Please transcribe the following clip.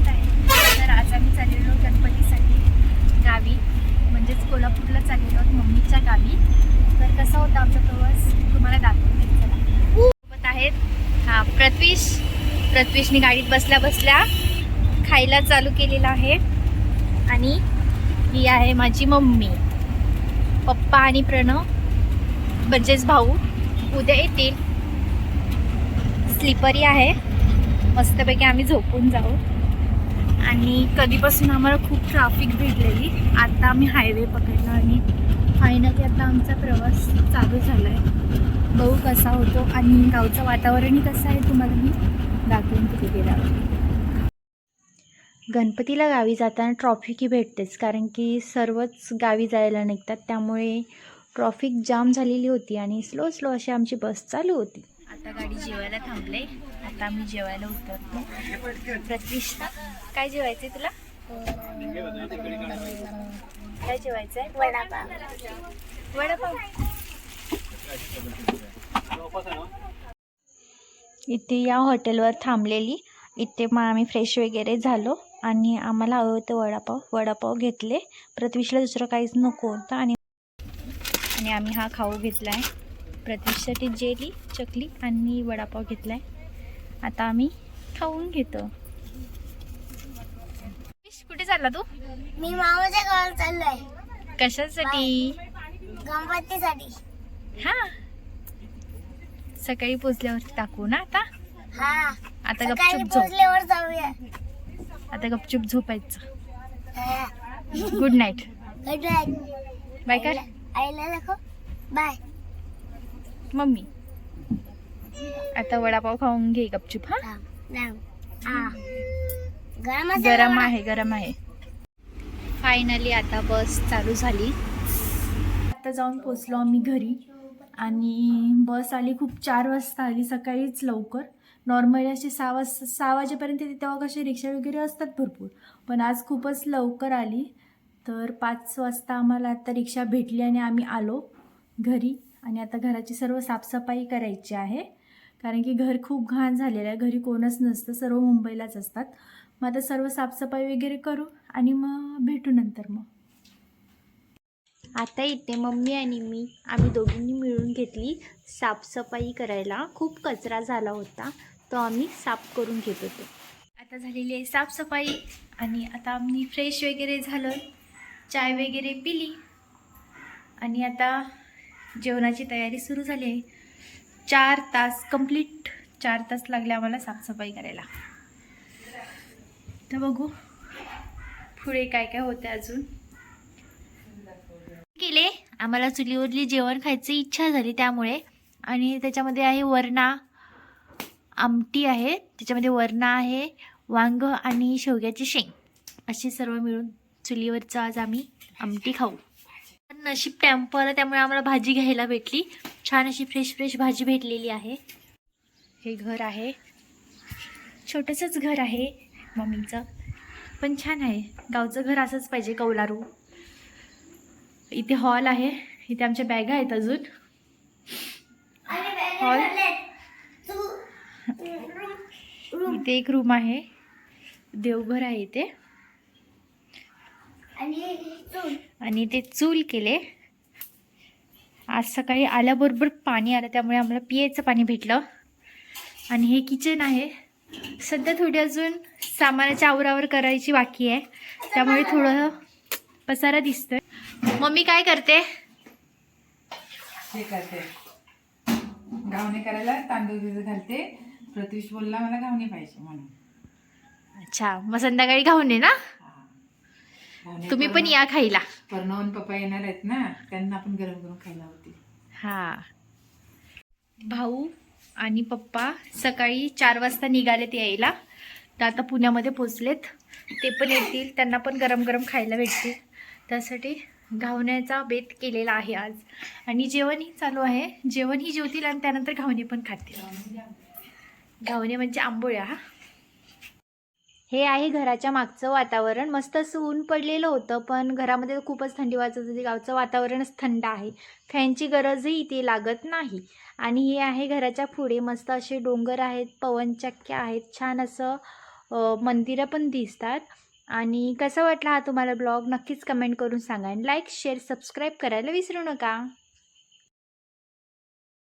स्वागत आहे. तर आज आम्ही चाललेलो गणपतीसाठी गावी. म्हणजेच कोल्हापूरला चाललेलो आहोत मम्मीच्या गावी. तर कसा होता आमचा प्रवास? तुम्हाला दाखवते चला. सोबत आहेत हा प्रत्विश प्रत्विशने गाडीत बसल्या बसल्या खायला चालू केलेला आहे. आणि ही आहे माझी मम्मी. पप्पा आणि प्रणव म्हणजेच भाऊ उद्या येतील. स्लीपरी आहे. मस्तपैकी आम्ही झोपून जाऊ. आणि कधीपासून आम्हाला खूप ट्रॅफिक भेटलेली आता आम्ही हायवे पकडला आणि फायनली आता आमचा प्रवास चालू झाला आहे बहू कसा होतो आणि गावचं वातावरणही कसं आहे तुम्हाला मी दाखवून किती गेला गणपतीला गावी जाताना ट्रॉफिकही भेटतेच कारण की सर्वच गावी जायला निघतात त्यामुळे ट्रॉफिक जाम झालेली होती आणि स्लो स्लो अशी आमची बस चालू होती. आता गाडी जेवायला थांबले आता आम्ही जेवायला उतरतो. प्रतिष्ठा काय जेवायचंय तुला? काय जेवायचंय? वडापाव. वडापाव. इथे या हॉटेलवर थांबलेली. इथे मग आम्ही फ्रेश वगैरे झालो आणि आम्हाला हवं होतं वडापाव. वडापाव घेतले. पृथ्वीशला दुसरं काहीच नको होतं आणि आणि आम्ही हा खाऊ घेतला आहे प्रतीक्षासाठी जेली चकली आणि वडापाव घेतला आहे आता आम्ही खाऊन घेतो. कुठे चालला तू? मी मामाच्या गावाला चाललोय. कशासाठी? गणपतीसाठी. हा. सकाळी पोचल्यावर टाकू ना आता? हा. आता गपचूप झोप. पोहोचल्यावर जाऊया. आता गपचूप झोपायचं. Good night Good night. Bye कर. आईला दाखव. Bye mummy. आता वडापाव खाऊन घे गपचूप हा? गरम? आहे गरम आहे. फायनली आता बस चालू झाली. आता जाऊन पोचलो आम्ही घरी. आणि बस आली खूप चार वाजता आली सकाळीच लवकर. नॉर्मली अशी सहा वाजता सहा वाजेपर्यंत येते तेव्हा कसे रिक्षा वगैरे असतात भरपूर. पण आज खूपच लवकर आली. तर पाच वाजता आम्हाला आता रिक्षा भेटली आणि आम्ही आलो घरी. आणि आता घराची सर्व साफसफाई करायची आहे. कारण की घर खूप घाण झालेलं आहे. घरी कोणच नसतं. सर्व मुंबईलाच असतात. मग आता सर्व साफसफाई वगैरे करू आणि मग भेटू नंतर मग. आता इथे मम्मी आणि मी आम्ही दोघींनी मिळून घेतली साफसफाई करायला. खूप कचरा झाला होता. तो आम्ही साफ करून घेत होतो. आता झालेली आहे साफसफाई आणि आता आम्ही फ्रेश वगैरे झालं चाय वगैरे पिली आणि आता जेवणाची तयारी सुरू झाली आहे. चार तास कंप्लीट चार तास लागले आम्हाला साफसफाई करायला. तर बघू पुढे काय काय होते अजून. केले. आम्हाला चुलीवरली जेवण खायची इच्छा झाली त्यामुळे. आणि त्याच्यामध्ये आहे वरणा आमटी आहे. त्याच्यामध्ये वरणा आहे वांग आणि शेवग्याची शेंग. अशी सर्व मिळून चुलीवरचं आज आम्ही आमटी खाऊ. नशीब टेम्पो आला त्यामुळे आम्हाला भाजी घ्यायला भेटली. छान अशी फ्रेश फ्रेश भाजी भेटलेली आहे. हे घर आहे. छोटंसंच घर आहे मम्मीचं. पण छान आहे. गावचं घर असंच पाहिजे कौलारू. इथे हॉल आहे. इथे आमच्या बॅगा आहेत अजून. हॉल इथे एक रूम आहे. देवघर आहे इथे. आणि ते चूल केले. आज सकाळी आल्याबरोबर पाणी आलं त्यामुळे आम्हाला पियाचं पाणी भेटलं. आणि हे किचन आहे. सध्या थोडी अजून सामानाच्या आवरावर करायची बाकी आहे. त्यामुळे थोडं पसारा दिसतोय. मम्मी काय करते? हे करते. घावणे करायला तांदूळ भिजत घालते. प्रत्युष बोलला मला घावणे पाहिजे म्हणून. अच्छा मग संध्याकाळी ये ना? घावणे तुम्ही पण या खायला. पर्णवन पप्पा येणार आहेत ना त्यांना पण गरम गरम खायला होती हा. भाऊ आणि पप्पा सकाळी चार वाजता निघालेत यायला. तर आता पुण्यामध्ये पोचलेत ते पण येतील त्यांना पण गरम गरम खायला भेटतील. त्यासाठी घावण्याचा बेत केलेला आहे आज. आणि जेवणही चालू आहे. जेवणही जेवतील आणि त्यानंतर घावणे पण खातील. घावणे म्हणजे आंबोळ्या हा. हे आहे घराच्या मागचं वातावरण. मस्त असं ऊन पडलेलं होतं पण घरामध्ये खूपच थंडी वाजत होती. गावचं वातावरणच थंड आहे. फॅनची गरजही इथे लागत नाही. आणि हे आहे घराच्या पुढे. मस्त असे डोंगर आहेत पवनचक्क्या आहेत. छान असं मंदिरं पण दिसतात. आणि कसा वाटला हा तुम्हाला ब्लॉग? नक्कीच कमेंट करून सांगा. आणि लाईक शेअर सबस्क्राईब करायला विसरू नका.